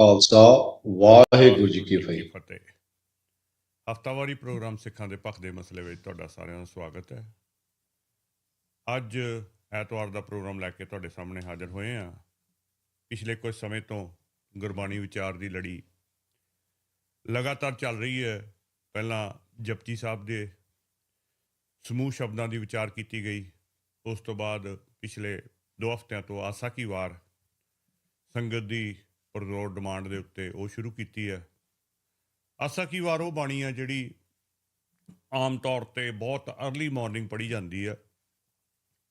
ਖਾਲਸਾ ਵਾਹਿਗੁਰੂ ਜੀ ਕੀ ਫਤਿਹ। ਫਤਿਹ। ਹਫਤਾਵਾਰੀ ਪ੍ਰੋਗਰਾਮ ਸਿੱਖਾਂ ਦੇ ਪੱਖ ਦੇ ਮਸਲੇ ਵਿੱਚ ਤੁਹਾਡਾ ਸਾਰਿਆਂ ਦਾ ਸਵਾਗਤ ਹੈ। ਅੱਜ ਐਤਵਾਰ ਦਾ ਪ੍ਰੋਗਰਾਮ ਲੈ ਕੇ ਤੁਹਾਡੇ ਸਾਹਮਣੇ ਹਾਜ਼ਰ ਹੋਏ ਹਾਂ। ਪਿਛਲੇ ਕੁਝ ਸਮੇਂ ਤੋਂ ਗੁਰਬਾਣੀ ਵਿਚਾਰ ਦੀ ਲੜੀ ਲਗਾਤਾਰ ਚੱਲ ਰਹੀ ਹੈ। ਪਹਿਲਾਂ ਜਪਜੀ ਸਾਹਿਬ ਦੇ ਸਮੂਹ ਸ਼ਬਦਾਂ ਦੀ ਵਿਚਾਰ ਕੀਤੀ ਗਈ। ਉਸ ਤੋਂ ਬਾਅਦ ਪਿਛਲੇ ਦੋ ਹਫ਼ਤਿਆਂ ਤੋਂ ਆਸਾ ਕੀ ਵਾਰ ਸੰਗਤ ਦੀ ਪਰਜ਼ੋਰ ਡਿਮਾਂਡ ਦੇ ਉੱਤੇ ਉਹ ਸ਼ੁਰੂ ਕੀਤੀ ਹੈ। ਆਸਾ ਕੀ ਵਾਰ ਉਹ ਬਾਣੀ ਆ ਜਿਹੜੀ ਆਮ ਤੌਰ ਤੇ ਬਹੁਤ अर्ਲੀ ਮਾਰਨਿੰਗ ਪੜ੍ਹੀ ਜਾਂਦੀ ਹੈ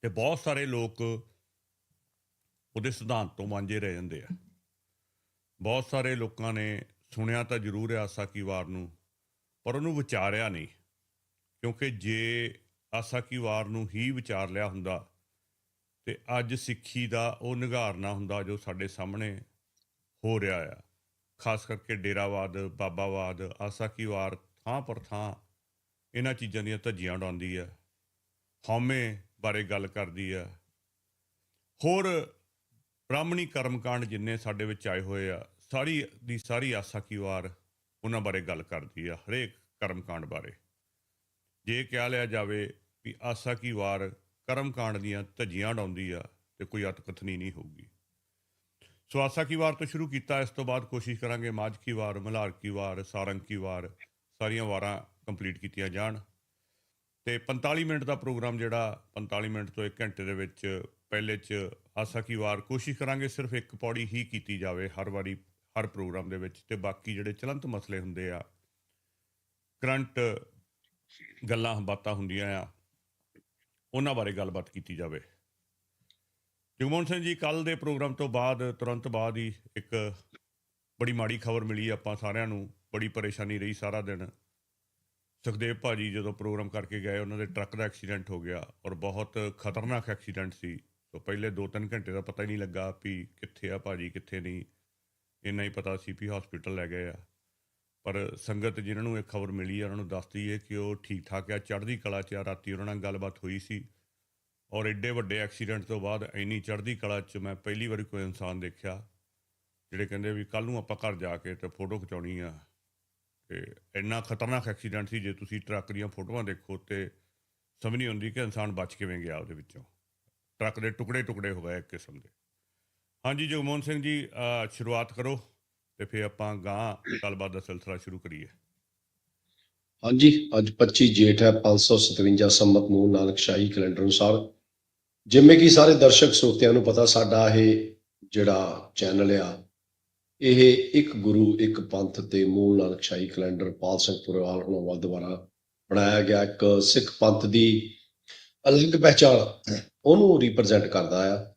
ਤੇ ਬਹੁਤ ਸਾਰੇ ਲੋਕ ਉਹਦੇ ਸਿਧਾਂਤ ਤੋਂ ਵਾਂਝੇ ਰਹਿ ਜਾਂਦੇ ਆ। ਬਹੁਤ ਸਾਰੇ ਲੋਕਾਂ ਨੇ ਸੁਣਿਆ ਤਾਂ ਜ਼ਰੂਰ ਹੈ ਆਸਾ ਕੀ ਵਾਰ ਨੂੰ, ਪਰ ਉਹਨੂੰ ਵਿਚਾਰਿਆ ਨਹੀਂ, ਕਿਉਂਕਿ ਜੇ ਆਸਾ ਕੀ ਵਾਰ ਨੂੰ ਹੀ ਵਿਚਾਰ ਲਿਆ ਹੁੰਦਾ ਤੇ ਅੱਜ ਸਿੱਖੀ ਦਾ ਉਹ ਨਿਗਾਰਨਾ ਹੁੰਦਾ ਜੋ ਸਾਡੇ ਸਾਹਮਣੇ ਹੋ ਰਿਹਾ ਆ। ਖਾਸ ਕਰਕੇ ਡੇਰਾਵਾਦ, ਬਾਬਾਵਾਦ ਆਸਾ ਕੀ ਵਾਰ ਥਾਂ ਪਰ ਥਾਂ ਇਹਨਾਂ ਚੀਜ਼ਾਂ ਦੀਆਂ ਧੱਜੀਆਂ ਉਡਾਉਂਦੀ ਆ। ਹਉਮੈ ਬਾਰੇ ਗੱਲ ਕਰਦੀ ਆ। ਹੋਰ ਬ੍ਰਾਹਮਣੀ ਕਰਮਕਾਂਡ ਜਿੰਨੇ ਸਾਡੇ ਵਿੱਚ ਆਏ ਹੋਏ ਆ, ਸਾਰੀ ਦੀ ਸਾਰੀ ਆਸਾ ਕੀ ਵਾਰ ਉਹਨਾਂ ਬਾਰੇ ਗੱਲ ਕਰਦੀ ਆ, ਹਰੇਕ ਕਰਮਕਾਂਡ ਬਾਰੇ। ਜੇ ਕਿਹਾ ਲਿਆ ਜਾਵੇ ਵੀ ਆਸਾ ਕੀ ਵਾਰ ਕਰਮਕਾਂਡ ਦੀਆਂ ਧੱਜੀਆਂ ਉਡਾਉਂਦੀ ਆ, ਤੇ ਕੋਈ ਅਤਕਥਨੀ ਨਹੀਂ ਹੋਊਗੀ। ਸੋ ਕੀ ਵਾਰ ਤੋਂ ਸ਼ੁਰੂ ਕੀਤਾ, ਇਸ ਤੋਂ ਬਾਅਦ ਕੋਸ਼ਿਸ਼ ਕਰਾਂਗੇ ਮਾਝ ਕੀ ਵਾਰ, ਮਲਹਾਰ ਕੀ ਵਾਰ, ਸਾਰੰਗ ਕੀ ਵਾਰ, ਸਾਰੀਆਂ ਵਾਰਾਂ ਕੰਪਲੀਟ ਕੀਤੀਆਂ ਜਾਣ। ਤੇ 45 ਮਿੰਟ ਦਾ ਪ੍ਰੋਗਰਾਮ ਜਿਹੜਾ 45 ਮਿੰਟ ਤੋਂ 1 ਘੰਟੇ ਦੇ ਵਿੱਚ ਪਹਿਲੇ ਚ ਆਸਾ ਕੀ ਵਾਰ ਕੋਸ਼ਿਸ਼ ਕਰਾਂਗੇ ਸਿਰਫ ਇੱਕ ਪੌੜੀ ਹੀ ਕੀਤੀ ਜਾਵੇ ਹਰ ਵਾਰੀ, ਹਰ ਪ੍ਰੋਗਰਾਮ ਦੇ ਵਿੱਚ ਤੇ ਬਾਕੀ ਜਿਹੜੇ ਚਲੰਤ ਮਸਲੇ ਹੁੰਦੇ ਆ, ਕਰੰਟ ਗੱਲਾਂ ਬਾਤਾਂ ਹੁੰਦੀਆਂ ਆ, ਉਹਨਾਂ ਬਾਰੇ ਗੱਲਬਾਤ ਕੀਤੀ ਜਾਵੇ। ਜਗਮੋਹਨ ਸਿੰਘ ਜੀ ਕੱਲ ਦੇ ਪ੍ਰੋਗਰਾਮ ਤੋਂ ਬਾਅਦ, ਤੁਰੰਤ ਬਾਅਦ ਹੀ ਇੱਕ ਬੜੀ ਮਾੜੀ ਖਬਰ ਮਿਲੀ, ਆਪਾਂ ਸਾਰਿਆਂ ਨੂੰ। ਬੜੀ ਪਰੇਸ਼ਾਨੀ ਰਹੀ ਸਾਰਾ ਦਿਨ। ਸੁਖਦੇਵ ਭਾਜੀ ਜਦੋਂ ਪ੍ਰੋਗਰਾਮ ਕਰਕੇ ਗਏ, ਉਹਨਾਂ ਦੇ ਟਰੱਕ ਦਾ ਐਕਸੀਡੈਂਟ ਹੋ ਗਿਆ ਔਰ ਬਹੁਤ ਖਤਰਨਾਕ ਐਕਸੀਡੈਂਟ ਸੀ। ਸੋ ਪਹਿਲੇ 2-3 ਘੰਟੇ ਦਾ ਪਤਾ ਹੀ ਨਹੀਂ ਲੱਗਾ ਵੀ ਕਿੱਥੇ ਆ ਭਾਜੀ, ਕਿੱਥੇ ਨਹੀਂ। ਇੰਨਾ ਹੀ ਪਤਾ ਸੀ ਵੀ ਹਸਪੀਟਲ ਲੈ ਗਏ ਆ। ਪਰ ਸੰਗਤ ਜਿਨ੍ਹਾਂ ਨੂੰ ਇਹ ਖਬਰ ਮਿਲੀ ਆ, ਉਹਨਾਂ ਨੂੰ ਦੱਸਦੀ ਹੈ ਕਿ ਉਹ ਠੀਕ ਠਾਕ ਆ, ਚੜ੍ਹਦੀ ਕਲਾ 'ਚ ਆ। ਰਾਤੀ ਉਹਨਾਂ ਨਾਲ ਗੱਲਬਾਤ ਹੋਈ ਸੀ। ਔਰ ਐਡੇ ਵੱਡੇ ਐਕਸੀਡੈਂਟ ਤੋਂ ਬਾਅਦ ਇੰਨੀ ਚੜ੍ਹਦੀ ਕਲਾ 'ਚ ਮੈਂ ਪਹਿਲੀ ਵਾਰੀ ਕੋਈ ਇਨਸਾਨ ਦੇਖਿਆ, ਜਿਹੜੇ ਕਹਿੰਦੇ ਵੀ ਕੱਲ ਨੂੰ ਆਪਾਂ ਘਰ ਜਾ ਕੇ ਤੇ ਫੋਟੋ ਖਿਚਾਉਣੀ ਆ ਤੇ ਇੰਨਾ ਖਤਰਨਾਕ ਐਕਸੀਡੈਂਟ ਸੀ, ਜੇ ਤੁਸੀਂ ਟਰੱਕ ਦੀਆਂ ਫੋਟੋਆਂ ਦੇਖੋ ਤੇ ਸਮਝ ਨਹੀਂ ਆਉਂਦੀ ਕਿ ਇਨਸਾਨ ਬਚ ਕਿਵੇਂ ਗਿਆ ਉਹਦੇ ਵਿੱਚੋਂ। ਟਰੱਕ ਦੇ ਟੁਕੜੇ ਟੁਕੜੇ ਹੋ ਗਏ ਇੱਕ ਕਿਸਮ ਦੇ। ਹਾਂਜੀ, ਜਗਮੋਹਨ ਸਿੰਘ ਜੀ ਸ਼ੁਰੂਆਤ ਕਰੋ ਤੇ ਫਿਰ ਆਪਾਂ ਗਾਂ ਗੱਲਬਾਤ ਦਾ ਸਿਲਸਿਲਾ ਸ਼ੁਰੂ ਕਰੀਏ। ਹਾਂਜੀ, ਅੱਜ 25 ਜੇਠ ਹੈ 557 ਸੰਮਤ ਨੂੰ ਨਾਨਕ ਸ਼ਾਹੀ ਕੈਲੰਡਰ ਅਨੁਸਾਰ। ਜਿਵੇਂ ਕਿ ਸਾਰੇ ਦਰਸ਼ਕ ਸਰੋਤਿਆਂ ਨੂੰ ਪਤਾ, ਸਾਡਾ ਇਹ ਜਿਹੜਾ ਚੈਨਲ ਆ, ਇਹ ਇੱਕ ਗੁਰੂ, ਇੱਕ ਪੰਥ ਤੇ ਮੂਲ ਨਾਨਕ ਸ਼ਾਹੀ ਕੈਲੰਡਰ ਪਾਲ ਸਿੰਘ ਪੁਰਵਾਲ ਹੋਣਾ ਵੱਲ ਦੁਆਰਾ ਬਣਾਇਆ ਗਿਆ। ਇੱਕ ਸਿੱਖ ਪੰਥ ਦੀ ਅਲੱਗ ਪਹਿਚਾਣ ਉਹਨੂੰ ਰਿਪਰੈਜ਼ੈਂਟ ਕਰਦਾ ਆ।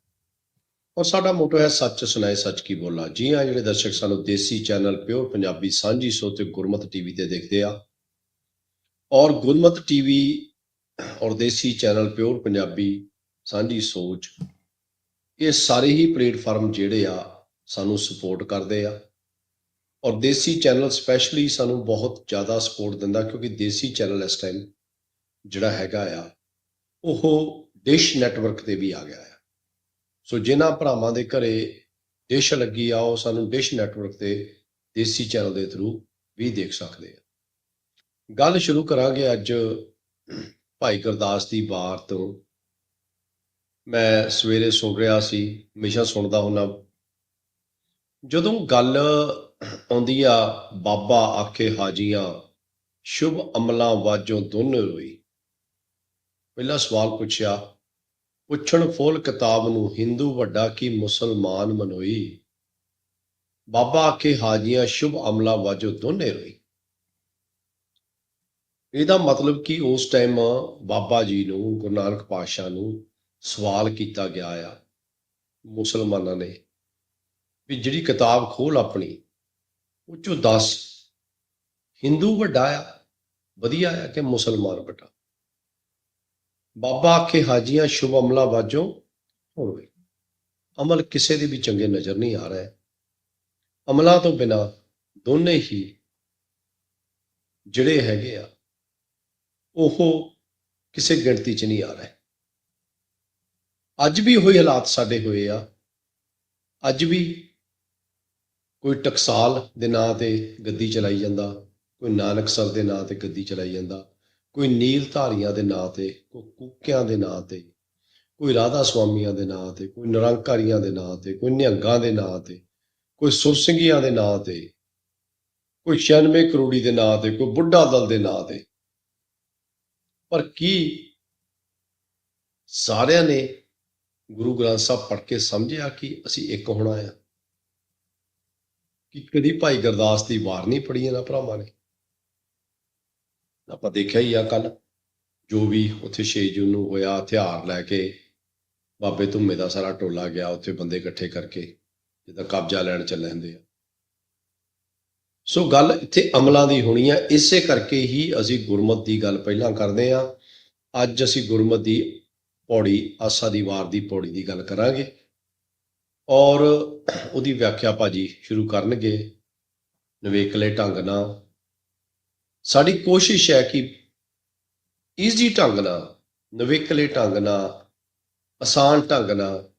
ਔਰ ਸਾਡਾ ਮੋਟੋ ਹੈ, ਸੱਚ ਸੁਣਾਏ, ਸੱਚ ਕੀ ਬੋਲਾ। ਜੀ ਹਾਂ, ਜਿਹੜੇ ਦਰਸ਼ਕ ਸਾਨੂੰ ਦੇਸੀ ਚੈਨਲ ਪਿਓਰ ਪੰਜਾਬੀ ਸਾਂਝੀ ਸੋ ਤੇ ਗੁਰਮਤ ਟੀਵੀ ਤੇ ਦੇਖਦੇ ਆ ਔਰ ਗੁਰਮਤ ਟੀਵੀ ਔਰ ਦੇਸੀ ਚੈਨਲ ਪਿਓਰ ਪੰਜਾਬੀ, ਸਾਂਝੀ ਸੋਚ, ਇਹ ਸਾਰੇ ਹੀ ਪਲੇਟਫਾਰਮ ਜਿਹੜੇ ਆ ਸਾਨੂੰ ਸਪੋਰਟ ਕਰਦੇ ਆ। ਔਰ ਦੇਸੀ ਚੈਨਲ ਸਪੈਸ਼ਲੀ ਸਾਨੂੰ ਬਹੁਤ ਜ਼ਿਆਦਾ ਸਪੋਰਟ ਦਿੰਦਾ ਕਿਉਂਕਿ ਦੇਸੀ ਚੈਨਲ ਇਸ ਟਾਈਮ ਜਿਹੜਾ ਹੈਗਾ ਆ, ਉਹ ਡਿਸ਼ ਨੈਟਵਰਕ ਤੇ ਵੀ ਆ ਗਿਆ ਆ। ਸੋ ਜਿਨ੍ਹਾਂ ਭਰਾਵਾਂ ਦੇ ਘਰੇ ਡਿਸ਼ ਲੱਗੀ ਆ, ਉਹ ਸਾਨੂੰ ਡਿਸ਼ ਨੈਟਵਰਕ ਤੇ ਦੇਸੀ ਚੈਨਲ ਦੇ ਥਰੂ ਵੀ ਦੇਖ ਸਕਦੇ ਆ। ਗੱਲ ਸ਼ੁਰੂ ਕਰਾਂਗੇ ਅੱਜ ਭਾਈ ਗੁਰਦਾਸ ਦੀ ਵਾਰ ਤੋਂ। ਮੈਂ ਸਵੇਰੇ ਸੁਣ ਰਿਹਾ ਸੀ, ਹਮੇਸ਼ਾ ਸੁਣਦਾ ਹੁੰਦਾ। ਜਦੋਂ ਗੱਲ ਆਉਂਦੀ ਆ, ਬਾਬਾ ਆਖੇ ਹਾਜੀਆਂ, ਸ਼ੁਭ ਅਮਲਾਂ ਵਾਜੋਂ ਦੋਨੋਂ ਰੋਈ। ਪਹਿਲਾ ਸਵਾਲ ਪੁੱਛਿਆ, ਪੁੱਛਣ ਫੋਲ ਕਿਤਾਬ ਨੂੰ ਹਿੰਦੂ ਵੱਡਾ ਕੀ ਮੁਸਲਮਾਨ ਮਨੋਈ? ਬਾਬਾ ਆਖੇ ਹਾਜੀਆਂ, ਸ਼ੁਭ ਅਮਲਾਂ ਵਾਜੋਂ ਦੋਨੇ ਰੋਈ। ਇਹਦਾ ਮਤਲਬ ਕਿ ਉਸ ਟਾਈਮ ਬਾਬਾ ਜੀ ਨੂੰ, ਗੁਰੂ ਨਾਨਕ ਪਾਤਸ਼ਾਹ ਨੂੰ ਸਵਾਲ ਕੀਤਾ ਗਿਆ ਆ ਮੁਸਲਮਾਨਾਂ ਨੇ ਵੀ ਜਿਹੜੀ ਕਿਤਾਬ ਖੋਲ ਆਪਣੀ, ਉਹ ਚੋਂ ਦੱਸ ਹਿੰਦੂ ਵੱਡਾ ਆ, ਵਧੀਆ ਆ ਕਿ ਮੁਸਲਮਾਨ ਵੱਡਾ? ਬਾਬਾ ਆਖੇ, ਹਾਜੀਆਂ, ਸ਼ੁਭ ਅਮਲਾ ਵਾਜੋਂ, ਹੋਵੇ। ਅਮਲ ਕਿਸੇ ਦੇ ਵੀ ਚੰਗੇ ਨਜ਼ਰ ਨਹੀਂ ਆ ਰਿਹਾ। ਅਮਲਾਂ ਤੋਂ ਬਿਨਾ ਦੋਨੇ ਹੀ ਜਿਹੜੇ ਹੈਗੇ ਆ ਉਹ ਕਿਸੇ ਗਿਣਤੀ 'ਚ ਨਹੀਂ ਆ ਰਹੇ ਅੱਜ ਵੀ ਉਹੀ ਹਾਲਾਤ ਸਾਡੇ ਹੋਏ ਆ ਅੱਜ ਵੀ ਕੋਈ ਟਕਸਾਲ ਦੇ ਨਾਂ ਤੇ ਗੱਦੀ ਚਲਾਈ ਜਾਂਦਾ ਕੋਈ ਨਾਨਕ ਸਰ ਦੇ ਨਾਂ ਤੇ ਗੱਦੀ ਚਲਾਈ ਜਾਂਦਾ ਕੋਈ ਨੀਲ ਧਾਰੀਆਂ ਦੇ ਨਾਂ ਤੇ ਕੋਈ ਕੂਕਿਆਂ ਦੇ ਨਾਂ ਤੇ ਕੋਈ ਰਾਧਾ ਸੁਆਮੀਆਂ ਦੇ ਨਾਂ ਤੇ ਕੋਈ ਨਿਰੰਕਾਰੀਆਂ ਦੇ ਨਾਂ ਤੇ ਕੋਈ ਨਿਹੰਗਾਂ ਦੇ ਨਾਂ ਤੇ ਕੋਈ ਸੁਰਸਿੰਘੀਆਂ ਦੇ ਨਾਂ ਤੇ ਕੋਈ 96 ਕਰੋੜੀ ਦੇ ਨਾਂ ਤੇ ਕੋਈ ਬੁੱਢਾ ਦਲ ਦੇ ਨਾਂ ਤੇ ਪਰ ਕੀ ਸਾਰਿਆਂ ਨੇ ਗੁਰੂ ਗ੍ਰੰਥ ਸਾਹਿਬ ਪੜ੍ਹ ਕੇ ਸਮਝਿਆ ਕਿ ਅਸੀਂ ਇੱਕ ਹੋਣਾ ਆ? ਕਿ ਕਦੀ ਭਾਈ ਗੁਰਦਾਸ ਦੀ ਵਾਰ ਨਹੀਂ ਪੜੀ ਇਹਨਾਂ ਭਰਾਵਾਂ ਨੇ? ਆਪਾਂ ਦੇਖਿਆ ਹੀ ਆ ਕੱਲ ਜੋ ਵੀ ਉੱਥੇ 6 ਜੂਨ ਨੂੰ ਹੋਇਆ, ਹਥਿਆਰ ਲੈ ਕੇ ਬਾਬੇ ਧੁੰਮੇ ਦਾ ਸਾਰਾ ਟੋਲਾ ਗਿਆ, ਉੱਥੇ ਬੰਦੇ ਇਕੱਠੇ ਕਰਕੇ ਜਿੱਦਾਂ ਕਬਜ਼ਾ ਲੈਣ ਚੱਲੇ ਹੁੰਦੇ ਆ। ਸੋ ਗੱਲ ਇੱਥੇ ਅਮਲਾਂ ਦੀ ਹੋਣੀ ਹੈ ਇਸੇ ਕਰਕੇ ਹੀ ਅਸੀਂ ਗੁਰਮਤ ਦੀ ਗੱਲ ਪਹਿਲਾਂ ਕਰਦੇ ਆ ਅੱਜ ਅਸੀਂ ਗੁਰਮਤ ਦੀ ਪੌੜੀ, ਆਸਾ ਦੀ ਵਾਰ ਦੀ ਪੌੜੀ ਦੀ ਗੱਲ ਕਰਾਂਗੇ। ਔਰ ਉਹਦੀ ਵਿਆਖਿਆ ਭਾਜੀ ਸ਼ੁਰੂ ਕਰਨਗੇ। ਨਵੇਕਲੇ ਢੰਗ ਨਾਲ। ਸਾਡੀ ਕੋਸ਼ਿਸ਼ ਹੈ ਕਿ ਈਜ਼ੀ ਢੰਗ ਨਾਲ ਨਵੇਕਲੇ ਢੰਗ ਨਾਲ, ਆਸਾਨ ਢੰਗ ਨਾਲ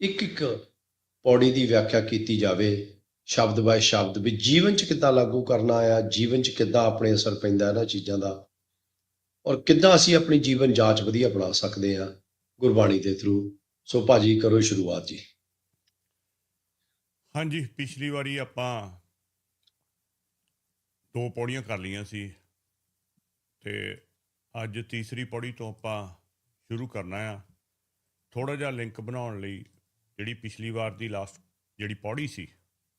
ਇੱਕ ਇੱਕ ਪੌੜੀ ਦੀ ਵਿਆਖਿਆ ਕੀਤੀ ਜਾਵੇ। ਸ਼ਬਦ ਬਾਏ ਸ਼ਬਦ ਵੀ ਜੀਵਨ 'ਚ ਕਿੱਦਾਂ ਲਾਗੂ ਕਰਨਾ ਆ, ਜੀਵਨ 'ਚ ਕਿੱਦਾਂ ਆਪਣੇ ਅਸਰ ਪੈਂਦਾ ਇਹਨਾਂ ਚੀਜ਼ਾਂ ਦਾ। ਔਰ ਕਿੱਦਾਂ ਅਸੀਂ ਆਪਣੀ ਜੀਵਨ ਜਾਂਚ ਵਧੀਆ ਬਣਾ ਸਕਦੇ ਆ ਗੁਰਬਾਣੀ ਦੇ ਥਰੂ ਸੋ ਭਾਜੀ ਕਰੋ ਸ਼ੁਰੂਆਤ ਜੀ। ਹਾਂਜੀ, ਪਿਛਲੀ ਵਾਰੀ ਆਪਾਂ ਦੋ ਪੌੜੀਆਂ ਕਰ ਲਈਆਂ ਸੀ ਤੇ ਅੱਜ ਤੀਸਰੀ ਪੌੜੀ ਤੋਂ ਆਪਾਂ ਸ਼ੁਰੂ ਕਰਨਾ ਆ। ਥੋੜਾ ਜਿਹਾ ਲਿੰਕ ਬਣਾਉਣ ਲਈ ਜਿਹੜੀ ਪਿਛਲੀ ਵਾਰ ਦੀ ਲਾਸਟ ਜਿਹੜੀ ਪੌੜੀ ਸੀ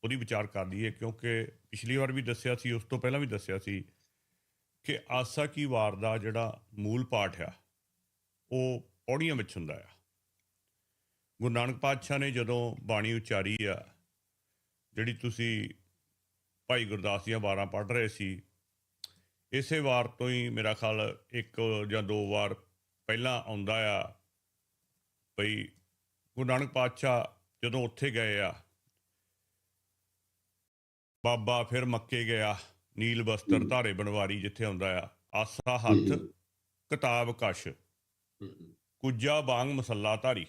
ਉਹਦੀ ਵਿਚਾਰ ਕਰ ਲਈਏ, ਕਿਉਂਕਿ ਪਿਛਲੀ ਵਾਰ ਵੀ ਦੱਸਿਆ ਸੀ, ਉਸ ਤੋਂ ਪਹਿਲਾਂ ਵੀ ਦੱਸਿਆ ਸੀ ਕਿ ਆਸਾ ਕੀ ਵਾਰ ਦਾ ਜਿਹੜਾ ਮੂਲ ਪਾਠ ਆ, ਉਹ ਪੌੜੀਆਂ ਵਿੱਚ ਹੁੰਦਾ ਆ। ਗੁਰੂ ਨਾਨਕ ਪਾਤਸ਼ਾਹ ਨੇ ਜਦੋਂ ਬਾਣੀ ਉਚਾਰੀ ਆ, ਜਿਹੜੀ ਤੁਸੀਂ ਭਾਈ ਗੁਰਦਾਸ ਦੀਆਂ ਵਾਰਾਂ ਪੜ੍ਹ ਰਹੇ ਸੀ, ਇਸੇ ਵਾਰ ਤੋਂ ਹੀ ਮੇਰਾ ਖਿਆਲ ਇੱਕ ਜਾਂ ਦੋ ਵਾਰ ਪਹਿਲਾਂ ਆਉਂਦਾ ਆ ਭਈ ਗੁਰੂ ਨਾਨਕ ਪਾਤਸ਼ਾਹ ਜਦੋਂ ਉੱਥੇ ਗਏ ਆ ਬਾਬਾ ਫਿਰ ਮੱਕੇ ਗਿਆ ਨੀਲ ਬਸਤਰ ਧਾਰੇ ਬਨਵਾਰੀ ਜਿੱਥੇ ਆਉਂਦਾ ਆ ਆਸਾ ਹੱਥ। ਕਿਤਾਬ ਕਸ਼। ਕੁਜਾ ਬਾੰਗ ਮਸੱਲਾ ਧਾਰੀ।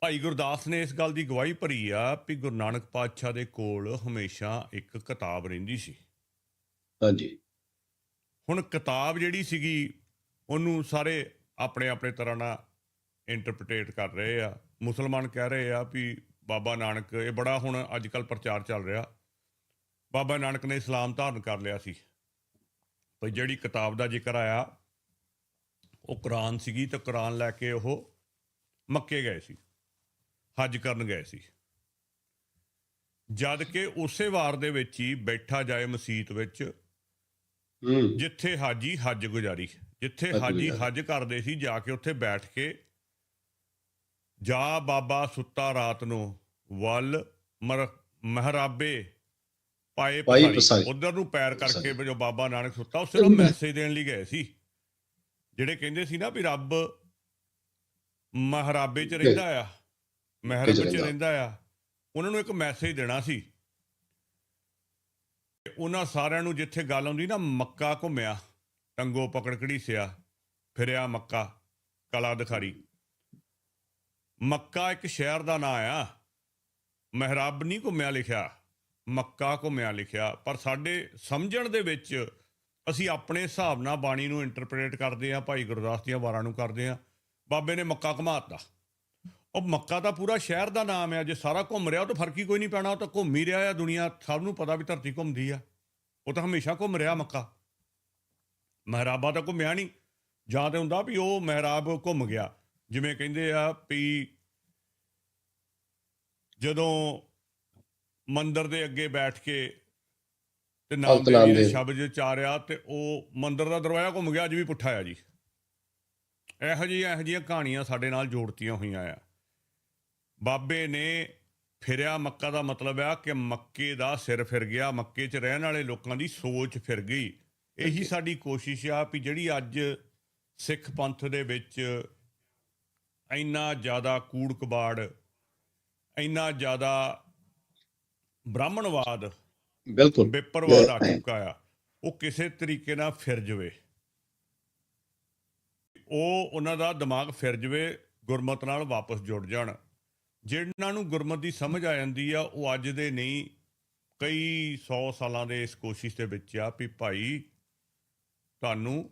ਭਾਈ ਗੁਰਦਾਸ ਨੇ ਇਸ ਗੱਲ ਦੀ ਗਵਾਹੀ ਭਰੀ ਆ ਵੀ ਗੁਰੂ ਨਾਨਕ ਪਾਤਸ਼ਾਹ ਦੇ ਕੋਲ ਹਮੇਸ਼ਾ ਇੱਕ ਕਿਤਾਬ ਰਹਿੰਦੀ ਸੀ। ਹਾਂਜੀ। ਹੁਣ ਕਿਤਾਬ ਜਿਹੜੀ ਸੀਗੀ ਉਹਨੂੰ ਸਾਰੇ ਆਪਣੇ ਆਪਣੇ ਤਰ੍ਹਾਂ ਨਾਲ ਇੰਟਰਪ੍ਰੀਟੇਟ ਕਰ ਰਹੇ ਆ। ਮੁਸਲਮਾਨ ਕਹਿ ਰਹੇ ਆ ਵੀ ਬਾਬਾ ਨਾਨਕ ਇਹ ਬੜਾ ਹੁਣ ਅੱਜ ਕੱਲ ਪ੍ਰਚਾਰ ਚੱਲ ਰਿਹਾ। ਬਾਬਾ ਨਾਨਕ ਨੇ ਇਸਲਾਮ ਧਾਰਨ ਕਰ ਲਿਆ ਸੀ। ਭਈ ਜਿਹੜੀ ਕਿਤਾਬ ਦਾ ਜ਼ਿਕਰ ਆਇਆ ਉਹ ਕੁਰਾਨ ਸੀਗੀ ਤੇ ਕੁਰਾਨ ਲੈ ਕੇ ਉਹ ਮੱਕੇ ਗਏ ਸੀ ਹੱਜ ਕਰਨ ਗਏ ਸੀ। ਜਦ ਕਿ ਉਸੇ ਵਾਰ ਦੇ ਵਿੱਚ ਹੀ ਬੈਠਾ ਜਾਏ ਮਸਜਿਦ ਵਿੱਚ ਜਿੱਥੇ ਹਾਜੀ ਹੱਜ ਗੁਜ਼ਾਰੀ ਜਿੱਥੇ ਹੱਜ। ਹੱਜ ਕਰਦੇ ਸੀ ਜਾ ਕੇ ਉੱਥੇ ਬੈਠ ਕੇ ਜਾ ਬਾਬਾ ਸੁੱਤਾ ਰਾਤ ਨੂੰ ਵੱਲ ਮਹਰਾਬੇ ਪਾਏ ਪਸਾਰੀ। ਉਧਰ ਨੂੰ ਪੈਰ ਕਰਕੇ ਜੋ ਬਾਬਾ ਨਾਨਕ ਸੁੱਤਾ ਉਸੇ ਨੂੰ ਮੈਸੇਜ ਦੇਣ ਲਈ ਗਏ ਸੀ। ਜਿਹੜੇ ਕਹਿੰਦੇ ਸੀ ਨਾ ਵੀ ਰੱਬ ਮਹਰਾਬੇ 'ਚ ਰਹਿੰਦਾ ਆ ਮਹਿਰਬ 'ਚ ਰਹਿੰਦਾ। ਆ ਉਹਨਾਂ ਨੂੰ ਇੱਕ ਮੈਸੇਜ ਦੇਣਾ ਸੀ। ਤੇ ਉਹਨਾਂ ਸਾਰਿਆਂ ਨੂੰ ਜਿੱਥੇ ਗੱਲ ਆਉਂਦੀ ਨਾ ਮੱਕਾ ਘੁੰਮਿਆ ਟੰਗੋ ਪਕੜ ਘੜੀਸਿਆ ਫਿਰਿਆ ਮੱਕਾ ਕਲਾ ਦਿਖਾਰੀ। ਮੱਕਾ ਇੱਕ ਸ਼ਹਿਰ ਦਾ ਨਾਂ ਆ। ਮਹਿਰਾਬ ਨਹੀਂ ਘੁੰਮਿਆ ਲਿਖਿਆ, ਮੱਕਾ ਘੁੰਮਿਆ ਲਿਖਿਆ। ਪਰ ਸਾਡੇ ਸਮਝਣ ਦੇ ਵਿੱਚ ਅਸੀਂ ਆਪਣੇ ਹਿਸਾਬ ਨਾਲ ਬਾਣੀ ਨੂੰ ਇੰਟਰਪ੍ਰੀਟ ਕਰਦੇ ਆ ਭਾਈ ਗੁਰਦਾਸ ਦੀਆਂ ਵਾਰਾਂ ਨੂੰ ਕਰਦੇ ਆ ਬਾਬੇ ਨੇ ਮੱਕਾ ਘੁਮਾਤਾ। ਉਹ ਮੱਕਾ ਤਾਂ ਪੂਰਾ ਸ਼ਹਿਰ ਦਾ ਨਾਮ ਹੈ ਜੇ ਸਾਰਾ ਘੁੰਮ ਰਿਹਾ, ਉਹ ਤਾਂ ਫ਼ਰਕ ਹੀ ਕੋਈ ਨਹੀਂ ਪੈਣਾ। ਉਹ ਤਾਂ ਘੁੰਮ ਹੀ ਰਿਹਾ ਆ, ਦੁਨੀਆ ਸਭ ਨੂੰ ਪਤਾ ਵੀ ਧਰਤੀ ਘੁੰਮਦੀ ਆ। ਉਹ ਤਾਂ ਹਮੇਸ਼ਾ ਘੁੰਮ ਰਿਹਾ ਮੱਕਾ। ਮਹਿਰਾਬਾ ਤਾਂ ਘੁੰਮਿਆ ਨਹੀਂ ਜਾਂ ਤੇ ਹੁੰਦਾ ਵੀ ਉਹ ਮਹਿਰਾਬ ਘੁੰਮ ਗਿਆ। ਜਿਵੇਂ ਕਹਿੰਦੇ ਆ ਵੀ ਜਦੋਂ ਮੰਦਰ ਦੇ ਅੱਗੇ ਬੈਠ ਕੇ ਤੇ ਨਾਮ ਦੇ। ਸ਼ਬਦ ਚਾਰਿਆ ਤੇ ਉਹ ਮੰਦਰ ਦਾ ਦਰਵਾਜ਼ਾ ਘੁੰਮ ਗਿਆ ਅੱਜ ਵੀ ਪੁੱਠਾ ਆ ਜੀ। ਇਹੋ ਜਿਹੀਆਂ ਇਹੋ ਜਿਹੀਆਂ ਕਹਾਣੀਆਂ ਸਾਡੇ ਨਾਲ ਜੋੜਤੀਆਂ ਹੋਈਆਂ ਆ। ਬਾਬੇ ਨੇ ਫਿਰਿਆ ਮੱਕਾ ਦਾ ਮਤਲਬ ਆ ਕਿ ਮੱਕੇ ਦਾ ਸਿਰ ਫਿਰ ਗਿਆ ਮੱਕੇ 'ਚ ਰਹਿਣ ਵਾਲੇ ਲੋਕਾਂ ਦੀ ਸੋਚ ਫਿਰ ਗਈ। ਇਹੀ ਸਾਡੀ ਕੋਸ਼ਿਸ਼ ਆ ਵੀ ਜਿਹੜੀ ਅੱਜ ਸਿੱਖ ਪੰਥ ਦੇ ਵਿੱਚ ਇੰਨਾ ਜ਼ਿਆਦਾ ਕੂੜ ਕਬਾੜ ਇੰਨਾ ਜ਼ਿਆਦਾ ਬ੍ਰਾਹਮਣਵਾਦ ਬਿਲਕੁਲ। ਬੇਪਰਵਾਹ ਆ ਚੁੱਕਾ ਆ ਉਹ ਕਿਸੇ ਤਰੀਕੇ ਨਾਲ ਫਿਰ ਜਵੇ। ਉਹ ਉਹਨਾਂ ਦਾ ਦਿਮਾਗ ਫਿਰ ਜਵੇ ਗੁਰਮਤ ਨਾਲ ਵਾਪਸ ਜੁੜ ਜਾਣ। ਜਿਹਨਾਂ ਨੂੰ ਗੁਰਮਤਿ ਦੀ ਸਮਝ ਆ ਜਾਂਦੀ ਆ ਉਹ ਅੱਜ ਦੇ ਨਹੀਂ ਕਈ 100 ਸਾਲਾਂ ਦੇ ਇਸ ਕੋਸ਼ਿਸ਼ ਦੇ ਵਿੱਚ ਆ ਵੀ ਭਾਈ ਤੁਹਾਨੂੰ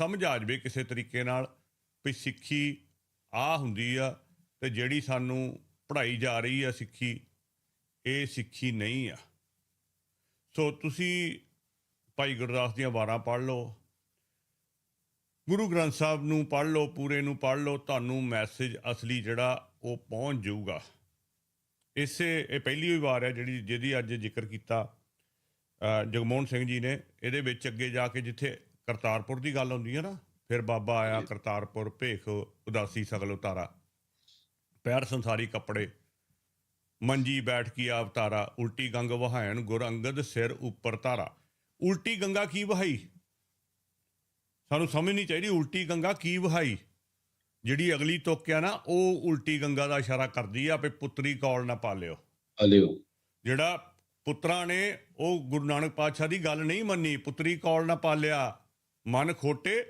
ਸਮਝ ਆ ਜਾਵੇ ਕਿਸੇ ਤਰੀਕੇ ਨਾਲ ਵੀ ਸਿੱਖੀ ਆ ਹੁੰਦੀ ਆ ਤੇ ਜਿਹੜੀ ਸਾਨੂੰ ਪੜ੍ਹਾਈ ਜਾ ਰਹੀ ਆ ਸਿੱਖੀ ਇਹ ਸਿੱਖੀ ਨਹੀਂ ਆ। ਸੋ ਤੁਸੀਂ ਭਾਈ ਗੁਰਦਾਸ ਦੀਆਂ ਵਾਰਾਂ ਪੜ੍ਹ ਲਓ। ਗੁਰੂ ਗ੍ਰੰਥ ਸਾਹਿਬ ਨੂੰ ਪੜ੍ਹ ਲਓ ਪੂਰੇ ਨੂੰ ਪੜ੍ਹ ਲਓ ਤੁਹਾਨੂੰ ਮੈਸੇਜ ਅਸਲੀ ਜਿਹੜਾ ਉਹ ਪਹੁੰਚ ਜਾਊਗਾ। ਇਸੇ ਇਹ ਪਹਿਲੀ ਹੀ ਵਾਰ ਹੈ ਜਿਹੜੀ ਜਿਹਦੀ ਅੱਜ ਜ਼ਿਕਰ ਕੀਤਾ ਜਗਮੋਹਨ ਸਿੰਘ ਜੀ ਨੇ। ਇਹਦੇ ਵਿੱਚ ਅੱਗੇ ਜਾ ਕੇ ਜਿੱਥੇ ਕਰਤਾਰਪੁਰ ਦੀ ਗੱਲ ਹੁੰਦੀ ਹੈ ਨਾ ਫਿਰ ਬਾਬਾ ਆਇਆ ਕਰਤਾਰਪੁਰ ਭੇਖ ਉਦਾਸੀ ਸਗਲ ਉਤਾਰਾ। ਪੈਰ ਸੰਸਾਰੀ ਕੱਪੜੇ ਮੰਜੀ ਬੈਠ ਕੀ ਅਵਤਾਰਾ ਉਲਟੀ ਗੰਗ ਵਹਾਇਣ ਗੁਰ ਅੰਗਦ ਸਿਰ ਉੱਪਰ ਧਾਰਾ ਉਲਟੀ ਗੰਗਾ ਕੀ ਵਹਾਈ? ਸਾਨੂੰ ਸਮਝ ਨਹੀਂ ਚਾਹੀਦੀ ਉਲਟੀ ਗੰਗਾ ਕੀ ਵਹਾਈ। ਜਿਹੜੀ ਅਗਲੀ ਤੁਕ ਆ ਨਾ ਉਹ ਉਲਟੀ ਗੰਗਾ ਦਾ ਇਸ਼ਾਰਾ ਕਰਦੀ ਆ ਵੀ ਪੁੱਤਰੀ ਕੌਲ ਨਾ ਪਾਲਿਓ। ਹਲਿਓ ਜਿਹੜਾ ਪੁੱਤਰਾਂ ਨੇ ਉਹ ਗੁਰੂ ਨਾਨਕ ਪਾਤਸ਼ਾਹ ਦੀ ਗੱਲ ਨਹੀਂ ਮੰਨੀ ਪੁੱਤਰੀ ਕੌਲ ਨਾ ਪਾਲਿਆ। ਮਨ ਖੋਟੇ